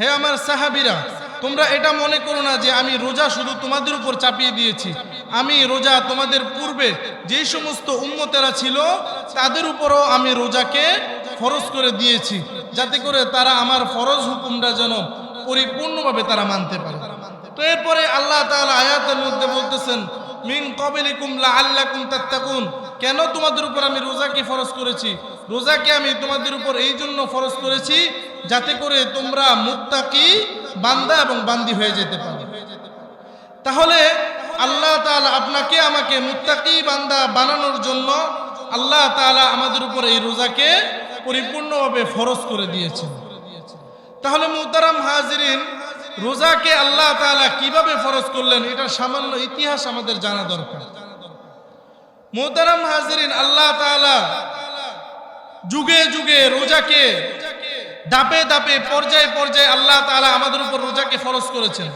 হে আমার সাহাবিরা, তোমরা এটা মনে করো না যে আমি রোজা শুধু তোমাদের উপর চাপিয়ে দিয়েছি। আমি রোজা তোমাদের পূর্বে যে সমস্ত উম্মতেরা ছিল, তাদের উপরও আমি রোজাকে ফরজ করে দিয়েছি, যাতে করে তারা আমার ফরজ হুকুমটা যেন পরিপূর্ণভাবে তারা মানতে পারে। তো এরপরে আল্লাহ তাআলা আয়াতের মধ্যে বলতেছেন মিন কবিলিকুম লাআল্লাকুম তাত্তাকুন। কেন তোমাদের উপর আমি রোজাকে ফরজ করেছি? রোজাকে আমি তোমাদের উপর এই জন্য ফরজ করেছি যাতে করে তোমরা মুত্তাকি বান্দা এবং বান্দি হয়ে যেতে পারো। তাহলে আল্লাহ তাআলা আপনাকে আমাকে মুত্তাকি বান্দা বানানোর জন্য আল্লাহ তাআলা আমাদের উপর এই রোজাকে পরিপূর্ণভাবে ফরজ করে দিয়েছেন। তাহলে মুহতারাম হাজিরিন রোজাকে আল্লাহ তাআলা কীভাবে ফরজ করলেন, এটা সামান্য ইতিহাস আমাদের জানা দরকার। মুহতারাম হাজিরিন, আল্লাহ তাআলা যুগে যুগে রোজাকে দাপে দাপে পর্যায়ে পর্যায়ে আল্লাহ তাআলা আমাদের উপর রোজাকে ফরজ করেছেন।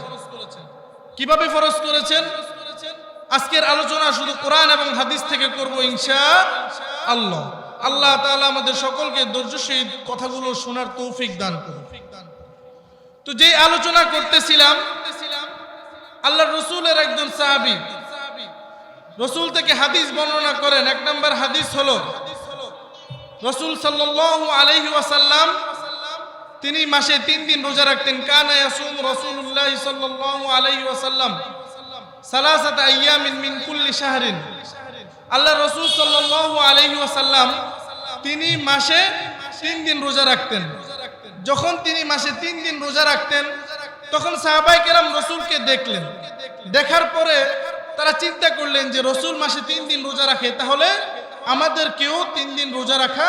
কীভাবে ফরজ করেছেন? আজকের আলোচনা শুধু কোরআন এবং হাদিস থেকে করব ইনশা আল্লাহ আল্লাহ তাআলা আমাদের সকলকে ধৈর্য সহিত কথাগুলো শোনার তৌফিক দান করুন। তো যে আলোচনা করতেছিলাম আল্লাহ রসুলের একজন সাহাবি, রসুল থেকে হাদিস বর্ণনা করেন, এক নম্বর হাদিস হলো, রসুল ওয়াসাল্লাম, তিনি মাসে তিন দিন রোজা রাখতেন, কানা ইয়াসুম আলাইহি ওয়াসাল্লাম মিন আল্লাহ রসুল ওয়াসাল্লাম, তিনি মাসে তিন দিন রোজা রাখতেন। যখন তিনি মাসে তিন দিন রোজা রাখতেন, তখন সাহাবাই কেরাম রসুলকে দেখলেন। দেখার পরে তারা চিন্তা করলেন যে রসুল মাসে তিন দিন রোজা রাখে, তাহলে আমাদেরকেও তিন দিন রোজা রাখা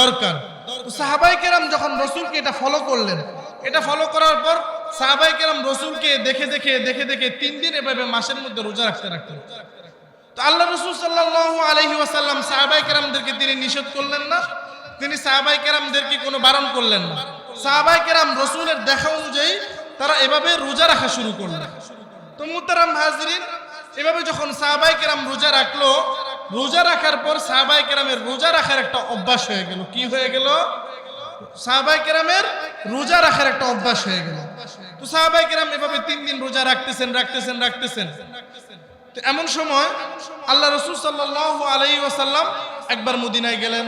দরকার। সাহাবাই কেরাম যখন রসুলকে এটা ফলো করলেন, এটা ফলো করার পর সাহাবাই কেরাম রসুলকে দেখে দেখে দেখে দেখে তিন দিন এভাবে মাসের মধ্যে রোজা রাখতে রাখতেন। তো আল্লাহ রসুল সাল্লাহ আলহি সাহাবাই কেরামদেরকে তিনি নিষেধ করলেন না। তিনি সাহাবাই কেরামদেরকে কোনো বারণ করলেন না। সাহাবাই কেরাম রসুলের দেখা অনুযায়ী তারা এভাবে রোজা রাখা শুরু করলেন তো মুতারাম হাজরিন, এভাবে যখন সাহাবাই কেরাম রোজা রাখল, রোজা রাখার পর সাহাবাই কেরামের রোজা রাখার একটা অভ্যাস হয়ে গেল। কি হয়ে গেল? সাহাবাই কেরামের রোজা রাখার একটা অভ্যাস হয়ে গেল। তো সাহাবাই কেরাম এভাবে তিন দিন রোজা রাখতেছেন রাখতেছেন রাখতেছেন। এমন সময় আল্লাহ রসুল সাল্লাহ আলাই ওয়াসাল্লাম একবার মদিনায় গেলেন।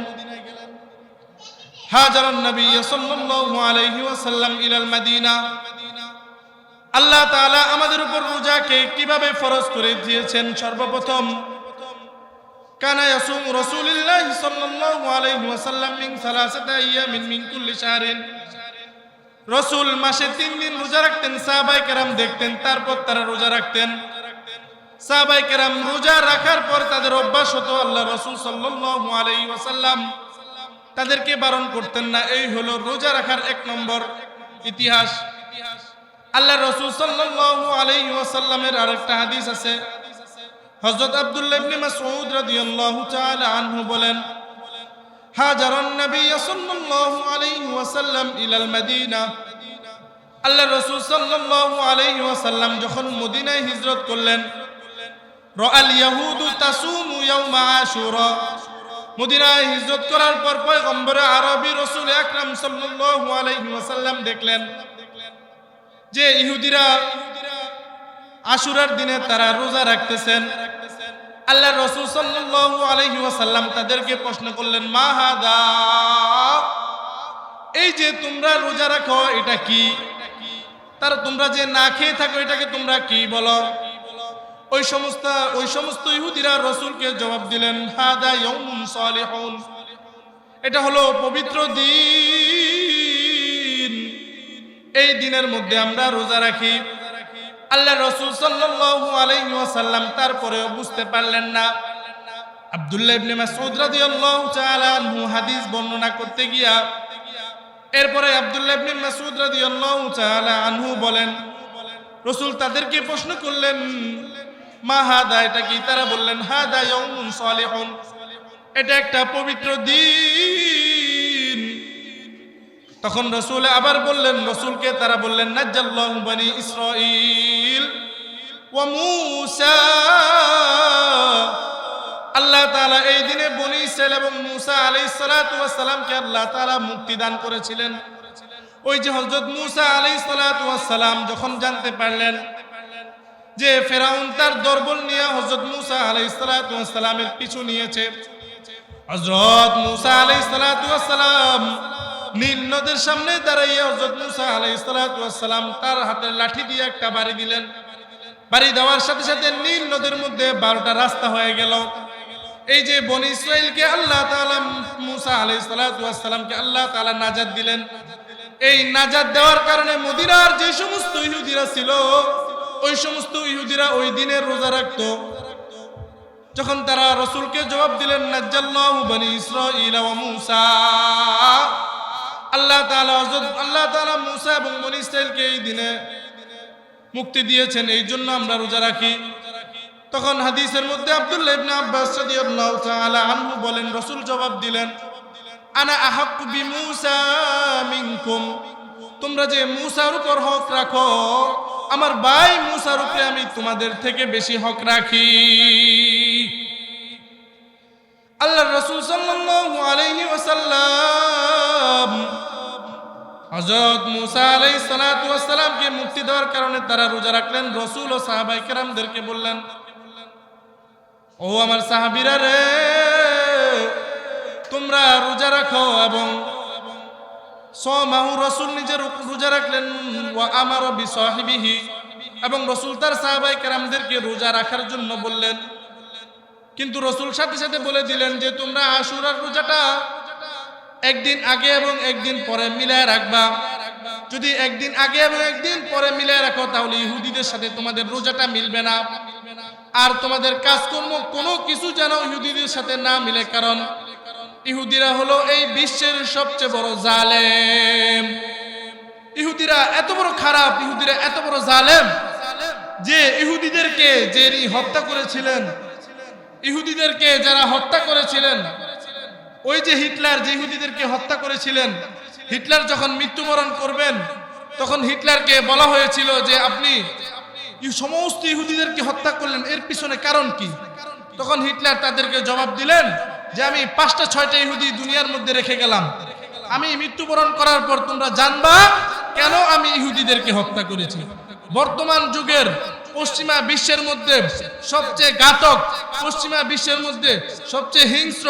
হাজার নবী সাল্লাল্লাহু আলাইহি ওয়াসাল্লাম ইলাল মাদিনা। আল্লাহ তাআলা আমাদের উপর রোজাকে কীভাবে ফরজ করে দিয়েছেন সর্বপ্রথম। কানা ইয়াসুম রাসূলুল্লাহ সাল্লাল্লাহু আলাইহি ওয়াসাল্লাম মিন সালাসাতি আইয়ামিন মিন রসুল মাসে তিন দিন রোজা রাখতেন সাহাবাই কেরাম দেখতেন, তারপর তারা রোজা রাখতেন। সাহাবাই কেরাম রোজা রাখার পর তাদের অভ্যাস হতো আল্লাহ রসুল সাল্লাল্লাহু আলাইহি ওয়াসাল্লাম তাদেরকে বারণ করতেন না। এই হলো রোজা রাখার এক নম্বর ইতিহাস। আল্লাহ রসুল সাল্লাল্লাহু আলাইহি ওয়াসাল্লামের আরেকটা হাদিস আছে। হযরত আব্দুল্লাহ ইবনে মাসউদ রাদিয়াল্লাহু তাআলা আনহু বলেন, হাজার নবী সাল্লাল্লাহু আলাইহি ওয়াসাল্লাম ইলাল মদিনা। আল্লাহ রসুল সাল্লাল্লাহু আলাইহি ওয়াসাল্লাম যখন মদিনায় হিজরত করলেন, রাআল ইয়াহুদু তাসুমু ইয়াউমা আশুরা। মদিনায় হিজরত করার পর পয়গম্বর আরবি রসুল আকরাম সাল্লাল্লাহু আলাইহি ওয়াসাল্লাম দেখলেন যে ইহুদিরা আশুরার দিনে তারা রোজা রাখতেছেন। আল্লাহ রসুল সাল্লাল্লাহু আলাইহি ওয়াসাল্লাম তাদেরকে প্রশ্ন করলেন, মা হাদা? এই যে তোমরা রোজা রাখো, এটা কি? তার তোমরা যে না খেয়ে থাকো, এটাকে তোমরা কি বলো? ওই সমস্ত ওই সমস্ত ইহুদিরা রসুলকে জবাব দিলেন, হাদা ইয়াউমুন সালিহুন। এটা হলো পবিত্র দিন। এই দিনের মধ্যে আমরা রোজা রাখি। আল্লাহ রসুল সাল্লাল্লাহু আলাইহি ওয়াসাল্লাম তারপরেও বুঝতে পারলেন না। আব্দুল্লাহ ইবনে মাসউদ রাদিয়াল্লাহু তাআলা আনহু হাদিস বর্ণনা করতে গিয়া, এরপরে আব্দুল্লাহ ইবনে মাসউদ রাদিয়াল্লাহু তাআলা আনহু বলেন, রসুল তাদেরকে প্রশ্ন করলেন মা হাদা, এটা কি? তারা বললেন, হাদা ইয়াউমুন সালিহুন। এটা একটা পবিত্র দিন। তখন রসুল আবার বললেন, রসুলকে তারা বললেন, নাজ্জাল্লাহু বনি ইসরাইল ওয়া মূসা। আল্লাহ তাআলা এই দিনে বনি ইসরাইল এবং মূসা আলাইহিস সালাতু ওয়াস সালামকে আল্লাহ তাআলা মুক্তি দান করেছিলেন। ওই যে হজরত মুসা আলাই সালাম যখন জানতে পারলেন যে ফেরাউন তার দরবল নিয়ে হজরত মুসা আলাই সালামের পিছু নিয়েছে। হজরত মুসা আলাই সালাম নীল নদের সামনে দাঁড়াইয়া হজরত মুসা আলাই সালাম তার হাতের লাঠি দিয়ে একটা বাড়ি দিলেন। বাড়ি দেওয়ার সাথে সাথে নীল নদের মধ্যে বারোটা রাস্তা হয়ে গেল। এই যে বনি ইসরায়েলকে আল্লাহ তাআলা মুসা আলাইহিস সালামকে আল্লাহ তাআলা নাজাদ দিলেন। এই নাজাদ দেওয়ার কারণে মদিনার যে সমস্ত ইহুদিরা ছিল ওই সমস্ত ইহুদিরা ওই দিনের রোজা রাখতো। যখন তারা রসুলকে জবাব দিলেন, নাজ্জাল্লাহু বনি ইসরাঈল ওয়া মূসা। আল্লাহ তাআলা হযরত, আল্লাহ তাআলা মূসা এবং বনি ইসরাঈলকে এই দিনে মুক্তি দিয়েছেন, এই জন্য আমরা রোজা রাখি। তখন হাদিসের মধ্যে আব্দুল্লাহ ইবনে আব্বাস রাদিয়াল্লাহু তাআলা আনহু বলেন, রাসূল জবাব দিলেন, আনা আহাক্কু বিমূসা মিনকুম। তোমরা যে মূসার উপর হক রাখো আমার ভাই মূসার উপরে আমি তোমাদের থেকে বেশি হক রাখি। আল্লাহ রসুল ওয়াসাল্লাম হযরত মুসা আলাইহিস সালাতু ওয়াস সালামকে মুক্তি দেওয়ার কারণে তারা রোজা রাখলেন। রসুল ও সাহাবাই কেরামদেরকে বললেন, ও আমার সাহাবীরা রে, তোমরা রোজা রাখো এবং সমাহু রসুল নিজের রোজা রাখলেন, ওয়া আমার বিসাহিবিহি। এবং রসুল তার সাহাবাই কেরামদেরকে রোজা রাখার জন্য বললেন। কিন্তু রসুল সাথে সাথে বলে দিলেন যে, তোমরা আশুরার রোজাটা একদিন আগে এবং একদিন পরে মিলায় রাখবা। যদি একদিন আগে এবং একদিন পরে মিলায় রাখো, তাহলে ইহুদিদের সাথে তোমাদের রোজাটা মিলবে না। আর তোমাদের কাজকর্ম কোনো কিছু যেন ইহুদিদের সাথে না মিলে, কারণ ইহুদিরা হলো এই বিশ্বের সবচেয়ে বড় জালেম। ইহুদিরা এত বড় খারাপ, ইহুদিরা এত বড় জালেম যে ইহুদিদেরকে যে হত্যা করেছিলেন, ইহুদিদেরকে যারা হত্যা করেছিলেন, ওই যে হিটলার যে ইহুদিদেরকে হত্যা করেছিলেন, হিটলার যখন মৃত্যুবরণ করবেন, তখন হিটলারকে বলা হয়েছিল যে আপনি সমস্ত ইহুদিদেরকে হত্যা করলেন, এর পিছনে কারণ কি? তখন হিটলার তাদেরকে জবাব দিলেন যে আমি পাঁচটা, ছয়টা ইহুদি দুনিয়ার মধ্যে রেখে গেলাম। আমি মৃত্যুবরণ করার পর তোমরা জানবা কেন আমি ইহুদিদেরকে হত্যা করেছি। বর্তমান যুগের পশ্চিমা বিশ্বের মধ্যে সবচেয়ে ঘাতক, পশ্চিমা বিশ্বের মধ্যে সবচেয়ে হিংস্র,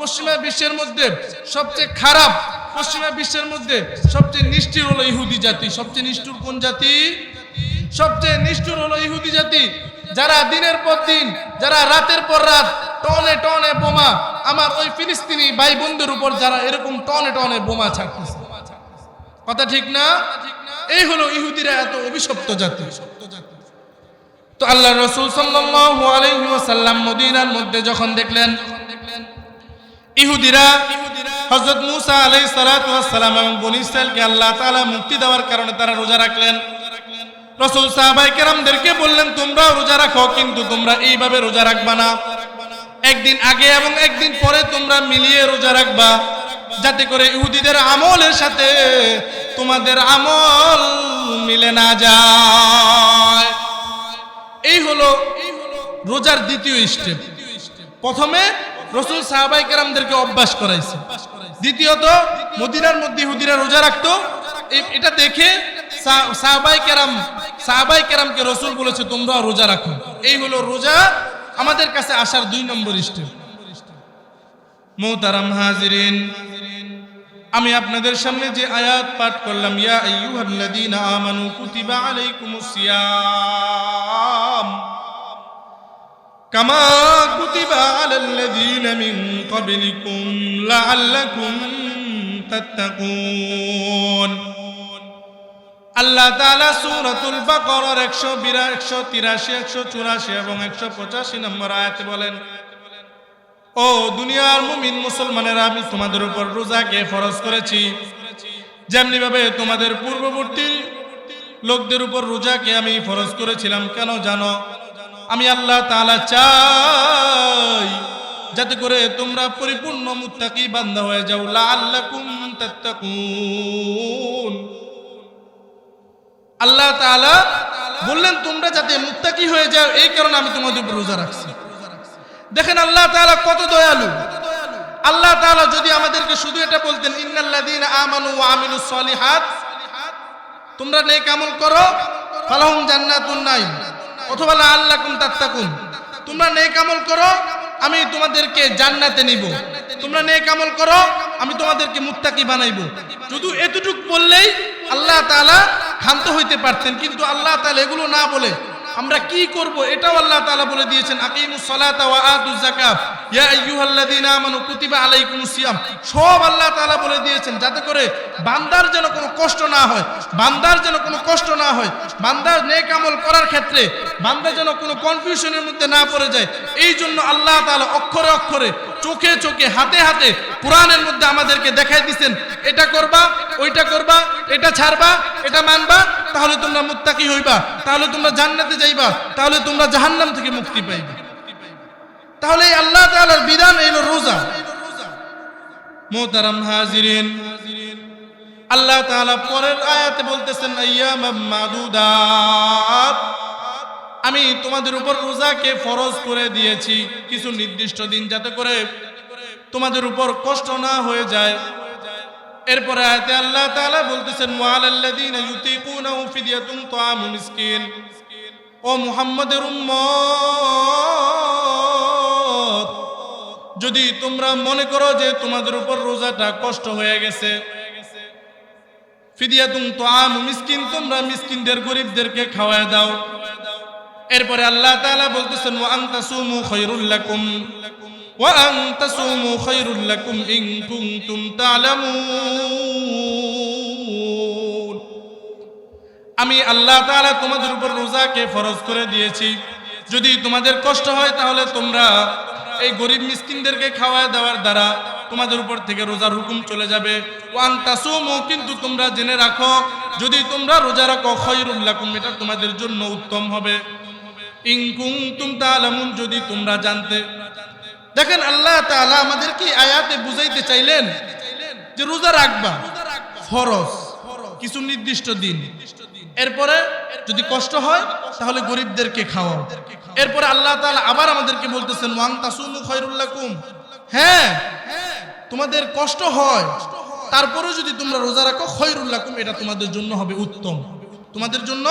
পশ্চিমা বিশ্বের মধ্যে সবচেয়ে খারাপ, পশ্চিমা বিশ্বের মধ্যে সবচেয়ে নিষ্ঠুর হলো ইহুদি জাতি। সবচেয়ে নিষ্ঠুর কোন জাতি? সবচেয়ে নিষ্ঠুর হলো ইহুদি জাতি। যারা দিনের পর দিন, যারা রাতের পর রাত টনে টনে বোমা। আমার ওই ফিলিস্তিনি ভাই বোনদের উপর যারা এরকম টনে টনে বোমা ছাড়তেছে। কথা ঠিক না? এই হলো ইহুদিরা এত অভিশপ্ত জাতি। তো আল্লাহ রসুল সাল্লাল্লাহু আলাইহি ওয়াসাল্লাম মদিনার মধ্যে যখন দেখলেন, ইহুদিরা হযরত মুসা আলাইহিস সালাতু ওয়াস সালাম এবং বনী ইসরাইলকে আল্লাহ তাআলা মুক্তি দেওয়ার কারণে তারা রোজা রাখলেন। রসুল সাহাবাই কেরামদেরকে বললেন তোমরা রোজা রাখো, কিন্তু তোমরা এইভাবে রোজা রাখবা না। একদিন আগে এবং একদিন পরে তোমরা মিলিয়ে রোজা রাখবা। যাতে করে ইহুদিদের আমলের সাথে তোমাদের আমল মিলে না যায়। এই হলো রোজার দ্বিতীয় স্টেপ প্রথমে রসুল সাহাবাই কেরামদেরকে অভ্যাস করাইছে। দ্বিতীয়ত, মদিনার মধ্যে ইহুদিরা রোজা রাখতো। এটা দেখে সাহাবাই কেরাম সাহাবাই কেরামকে রসুল বলেছে, তোমরা রোজা রাখো। এই হলো রোজা আমাদের কাছে আসার দুই নম্বর স্টেপ। মোহতারাম হাজিরিন, আমি আপনাদের সামনে যে আয়াত পাঠ করলাম, ইয়া আইয়ুহাল্লাযীনা আমানু কুতিবা আলাইকুমুস সিয়াম কামা কুতিবা আলাল্লাযীনা মিন ক্বাবলিকুম লাআল্লাকুম তাত্তাকুন। আল্লাহ তালা সুরতুল বাকরর একশো সূরাতুল বাকারার 182 183 184 এবং 185 নম্বর আয়াতে বলেন, ও দুনিয়ার মুমিন মুসলমানেরা, আমি তোমাদের উপর রোজাকে ফরজ করেছি। যেমনি ভাবে তোমাদের পূর্ববর্তী লোকদের উপর রোজাকে আমি ফরজ করেছিলাম, কেন জানো? আমি আল্লাহ তাআলা চাই যাতে করে তোমরা পরিপূর্ণ মুত্তাকি বান্দা হয়ে যাও। লাআল্লাকুম তাত্তাকুন। আল্লাহ তাআলা বললেন, তোমরা যাতে মুত্তাকি হয়ে যাও, এই কারণে আমি তোমাদের উপর রোজা রাখছি। দেখেন, আল্লাহ তাআলা কত দয়ালু। আল্লাহ তাআলা যদি আমাদেরকে শুধু এটা বলতেন, ইন্নাল্লাযীনা আমানু আমিলুস সলিহাত, তোমরা নেক আমল করো, ফালাহুম জান্নাতুন নাইম, অথবা লাআল্লাকুম তাত্তাকুন, তোমরা নেক আমল করো, আমি তোমাদেরকে জান্নাতে নিব। তোমরা নেক আমল করো, আমি তোমাদেরকে মুত্তাকি বানাইব। শুধু এতটুক বললেই আল্লাহ তাআলা ক্ষান্ত হইতে পারতেন কিন্তু আল্লাহ তাহলে এগুলো না বলে আমরা কি করব? এটাও আল্লাহ তাআলা বলে দিয়েছেন, আকিমুস সালাতা ওয়া আতুজ যাকাত। ইয়া আইয়ুহাল্লাযীনা আমানু কুতিবা আলাইকুমুস সিয়াম। সব আল্লাহ তাআলা বলে দিয়েছেন, যাতে করে বান্দার যেন কোনো কষ্ট না হয়, বান্দার যেন কোনো কষ্ট না হয়, বান্দার নেক আমল করার ক্ষেত্রে বান্দা যেন কোনো কনফিউশনের মধ্যে না পড়ে যায়। এই জন্য আল্লাহ তাআলা অক্ষরে অক্ষরে, চোখে চোখে, হাতে হাতে কোরআনের মধ্যে আমাদেরকে দেখাই দিছেন এটা করবা, ওইটা করবা, এটা ছাড়বা, এটা মানবা তাহলে তোমরা মুত্তাকি হইবা, তাহলে তোমরা জান্নাতে যাইবা, তাহলে তোমরা জাহান্নাম থেকে মুক্তি পাইবা। তাহলে এই আল্লাহ তাআলার বিধান এলো রোজা। মোহতারাম হাজিরিন, আল্লাহ তাআলা পরের আয়াতে বলতেছেন আইয়ামাম মাদুদাত। আমি তোমাদের উপর রোজাকে ফরজ করে দিয়েছি, কিছু নির্দিষ্ট দিন যাতে করে তোমাদের উপর কষ্ট না হয়ে যায়। এরপরে আয়াতে আল্লাহ তাআলা বলতেছেন, ওয়ালাল্লাযীনা ইউতিকুনাহু ফিদিয়াতুন তাআমু মিসকিন। ও মুহাম্মাদের উম্মত, যদি তোমরা মনে করো যে তোমাদের উপর রোজাটা কষ্ট হয়ে গেছে, ফিদিয়াতুন তাআমু মিসকিন, তোমরা মিসকিনদের, গরিবদেরকে খাওয়ায় দাও। এরপরে আল্লাহ তাআলা বলতেছেন, ওয়া আনতাসুমু খায়রুল লাকুম। ওয়া আনতাসুমু খায়রুল লাকুম ইন কুনতুম তা'লামুন আমি আল্লাহ তাআলা তোমাদের উপর রোজাকে ফরজ করে দিয়েছি। যদি তোমাদের কষ্ট হয় তাহলে তোমরা এই গরিব মিসকিনদেরকে খাওয়ায় দেওয়ার দ্বারা তোমাদের উপর থেকে রোজার হুকুম চলে যাবে। ওয়ান তাসুমু কিন্তু তোমরা জেনে রাখো, যদি তোমরা রোজা রাখো খৈরুল লাকুম, এটা তোমাদের জন্য উত্তম হবে। ইন কুনতুম তা'লামুন যদি তোমরা জানতে দেখেন আল্লাহ তাআলা আমাদেরকে আয়াতে বুঝাইতে চাইলেন যে রোজা রাখবা ফরজ, কিছু নির্দিষ্ট দিন। এরপরে যদি কষ্ট হয়, তাহলে গরিবদেরকে খাওয়াও। এরপরে আল্লাহ তাআলা আবার আমাদেরকে বলতেছেন ওয়ান তাসুমু খায়রুল লাকুম। হ্যাঁ তোমাদের কষ্ট হয়, তারপরেও যদি তোমরা রোজা রাখো খৈরুল লাকুম, এটা তোমাদের জন্য হবে উত্তম। তোমাদের জন্য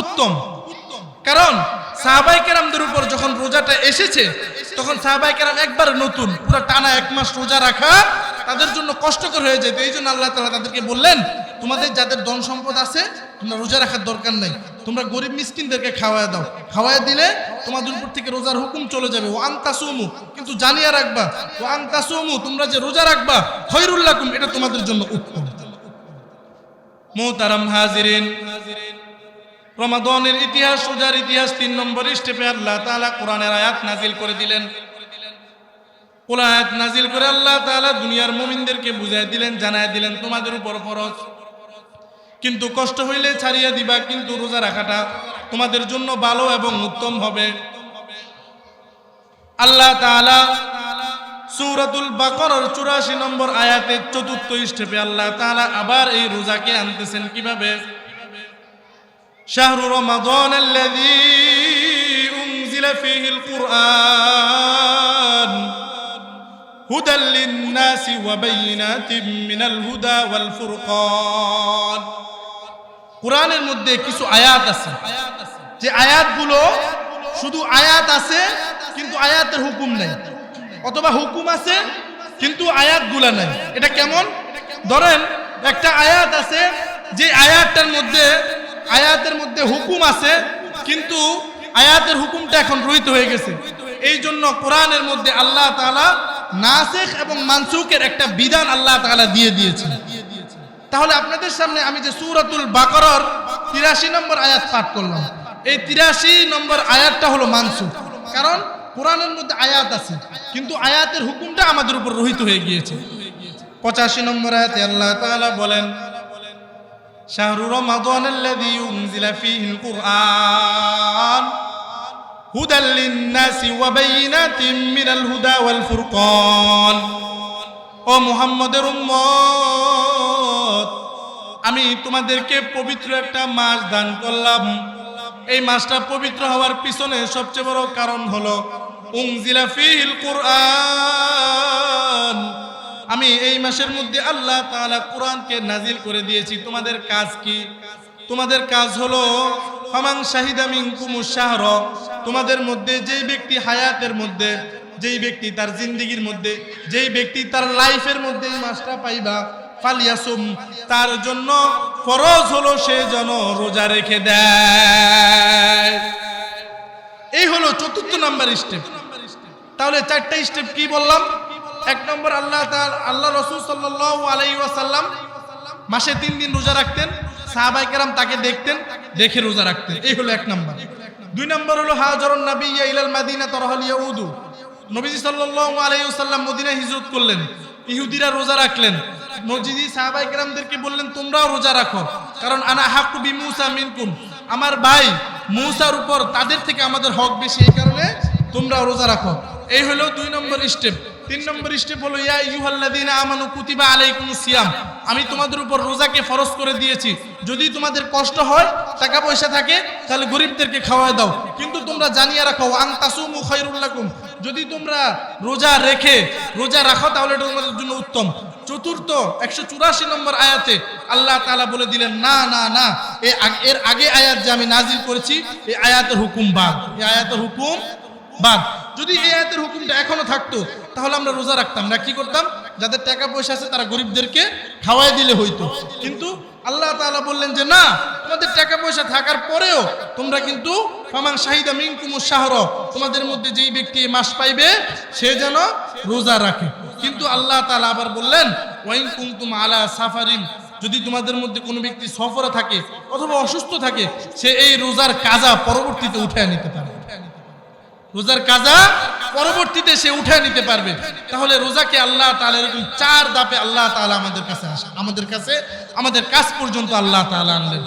উত্তম। কারণ সাহাবাই কেরামদের উপর যখন রোজাটা এসেছে, তখন সাহাবাই কেরাম একবার নতুন, পুরো টানা এক মাস রোজা রাখা তাদের জন্য কষ্টকর হয়ে যেত। এই জন্য আল্লাহ তালা তাদেরকে বললেন, তোমাদের যাদের ধন সম্পদ আছে, তোমরা রোজা রাখার দরকার নাই। তোমরা গরিব মিসকিনদেরকে খাওয়ায় দাও। খাওয়ায় দিলে তোমাদের উপর থেকে রোজার হুকুম চলে যাবে। ও আন্তাসুমু কিন্তু জানিয়ে রাখবা ও আন্তাসুমু তোমরা যে রোজা রাখবা খৈরুল্লাকুম এটা তোমাদের জন্য উত্তম। মোহতারাম হাজিরিন। রমাদনের ইতিহাস, সোজার ইতিহাস, তিন নম্বর স্টেপে আল্লাহ তালা কোরআনের আয়াত নাজিল করে দিলেন। নাজিল করে আল্লাহ তাআলা দুনিয়ার মুমিনদেরকে বুঝাই দিলেন, জানাই দিলেন, তোমাদের উপর ফরজ। কিন্তু কষ্ট হইলে ছাড়িয়ে দিবা, কিন্তু রোজা রাখাটা তোমাদের জন্য ভালো এবং উত্তম হবে। আল্লাহ তাআলা সূরাতুল বাকারার 84 নম্বর আয়াতের চতুর্থ স্টেপে আল্লাহ তাআলা আবার এই রোজাকে আনতেছেন কীভাবে? شهر رمضان الذي أنزل فيه القرآن هدى للناس وبينات من الهدى والفرقان কোরআনের মধ্যে কিছু আয়াত আছে যে আয়াতগুলো শুধু আয়াত আছে কিন্তু আয়াতের হুকুম নেই অথবা হুকুম আছে কিন্তু আয়াতগুলা নাই এটা কেমন ধরেন একটা আয়াত আছে যে আয়াতটার মধ্যে আয়াতের মধ্যে হুকুম আছে, কিন্তু আয়াতের হুকুমটা এখন রহিত হয়ে গেছে। এই জন্য কোরআনের মধ্যে আল্লাহ তাআলা নাসেখ এবং মানসুকের একটা বিধান আল্লাহ তাআলা দিয়ে দিয়েছেন। তাহলে আপনাদের সামনে আমি যে সূরাতুল বাকারার 83 নম্বর আয়াত পাঠ করলাম, এই 83 নম্বর আয়াতটা হলো মানসুখ। কারণ কোরআনের মধ্যে আয়াত আছে, কিন্তু আয়াতের হুকুমটা আমাদের উপর রহিত হয়ে গিয়েছে। 85 নম্বর আয়াতে আল্লাহ তাআলা বলেন شهر رمضان الذي أنزل فيه القرآن هدى للناس وبينات من الهدى والفرقان ও মুহাম্মদের উম্মত আমি তোমাদেরকে পবিত্র একটা মাস দান করলাম এই মাসটা পবিত্র হওয়ার পিছনে সবচেয়ে বড় কারণ হলো উংজিলা ফিল কুরআন আমি এই মাসের মধ্যে আল্লাহ তাআলা কোরআনকে নাজিল করে দিয়েছি। তোমাদের কাজ কি? তোমাদের কাজ হলো ফামাং শাহিদা মিনকুম শাহর, তোমাদের মধ্যে যেই ব্যক্তি হায়াতের মধ্যে, যেই ব্যক্তি তার জিন্দিগির মধ্যে, যেই ব্যক্তি তার লাইফের মধ্যে এই মাসটা পাইবা, ফালিয়াসুম, তার জন্য ফরজ হলো সে যেন রোজা রেখে দেয়। এই হলো চতুর্থ নাম্বার স্টেপ তাহলে চারটা স্টেপ কি বললাম? এক নম্বর আল্লাহ তার আল্লাহ রসুল সাল্লাহ আলাই ওয়াসাল্লাম মাসে তিন দিন রোজা রাখতেন সাহাবাই কেরাম তাকে দেখতেন, দেখে রোজা রাখতেন। এই হলো এক নম্বর। দুই নম্বর হলো হাজরন নবী ইলাল মাদিনা তরহল ইয়াউদু। নবীজি সাল্লাল্লাহু আলাইহি ওয়াসাল্লাম মদিনা হিজরত করলেন। ইহুদিরা রোজা রাখলেন। মসজিদি সাহাবাই কেরামদেরকে বললেন, তোমরাও রোজা রাখো। কারণ আনা হাক্কু বি মুসা মিনকুম। আমার ভাই মুসার উপর তাদের থেকে আমাদের হক বেশি। এই কারণে তোমরা রোজা রাখো। এই হলো দুই নম্বর স্টেপ তিন নম্বর স্টেপ হলো, ইয়া ইউহাল্লাযীনা আমানু কুতিবা আলাইকুমুস সিয়াম। আমি তোমাদের উপর রোজাকে ফরজ করে দিয়েছি। যদি তোমাদের কষ্ট হয় টাকা পয়সা থাকে, তাহলে গরিবদেরকে খাওয়ায় দাও। কিন্তু তোমরা জানিয়ে রাখো আন তাসুমু খায়রুল লাকুম। যদি তোমরা রোজা রেখে, রোজা রাখো, তাহলে এটা তোমাদের জন্য উত্তম। চতুর্থ, একশো চুরাশি নম্বর আয়াতে আল্লাহ তাআলা বলে দিলেন, না না না এর আগে আয়াত যে আমি নাজিল করেছি এই আয়াতের হুকুম বাদ। এই আয়াতের হুকুম বাদ। যদি এই আয়াতের হুকুমটা এখনও থাকতো তাহলে আমরা রোজা রাখতাম। না কি করতাম? যাদের টাকা পয়সা আছে তারা গরিবদেরকে খাওয়াই দিলে হইতো। কিন্তু আল্লাহ তাআলা বললেন যে, না, তোমাদের টাকা পয়সা থাকার পরেও তোমরা কিন্তু ফামাং শাহিদা মিনকুমু শাহর, তোমাদের মধ্যে যেই ব্যক্তি মাস পাইবে, সে যেন রোজা রাখে। কিন্তু আল্লাহ তাআলা আবার বললেন, ওয়াইন কুমতুম আলা সাফারিন, যদি তোমাদের মধ্যে কোনো ব্যক্তি সফরে থাকে অথবা অসুস্থ থাকে, সে এই রোজার কাজা পরবর্তীতে উঠে নিতে পারে। রোজার কাজা পরবর্তীতে সে উঠে নিতে পারবে। তাহলে রোজাকে আল্লাহ তালে এরকম চার দাপে আল্লাহ তাআলা আমাদের কাছে আসে। আমাদের কাছে, আমাদের কাজ পর্যন্ত আল্লাহ তাআলা আনলেন।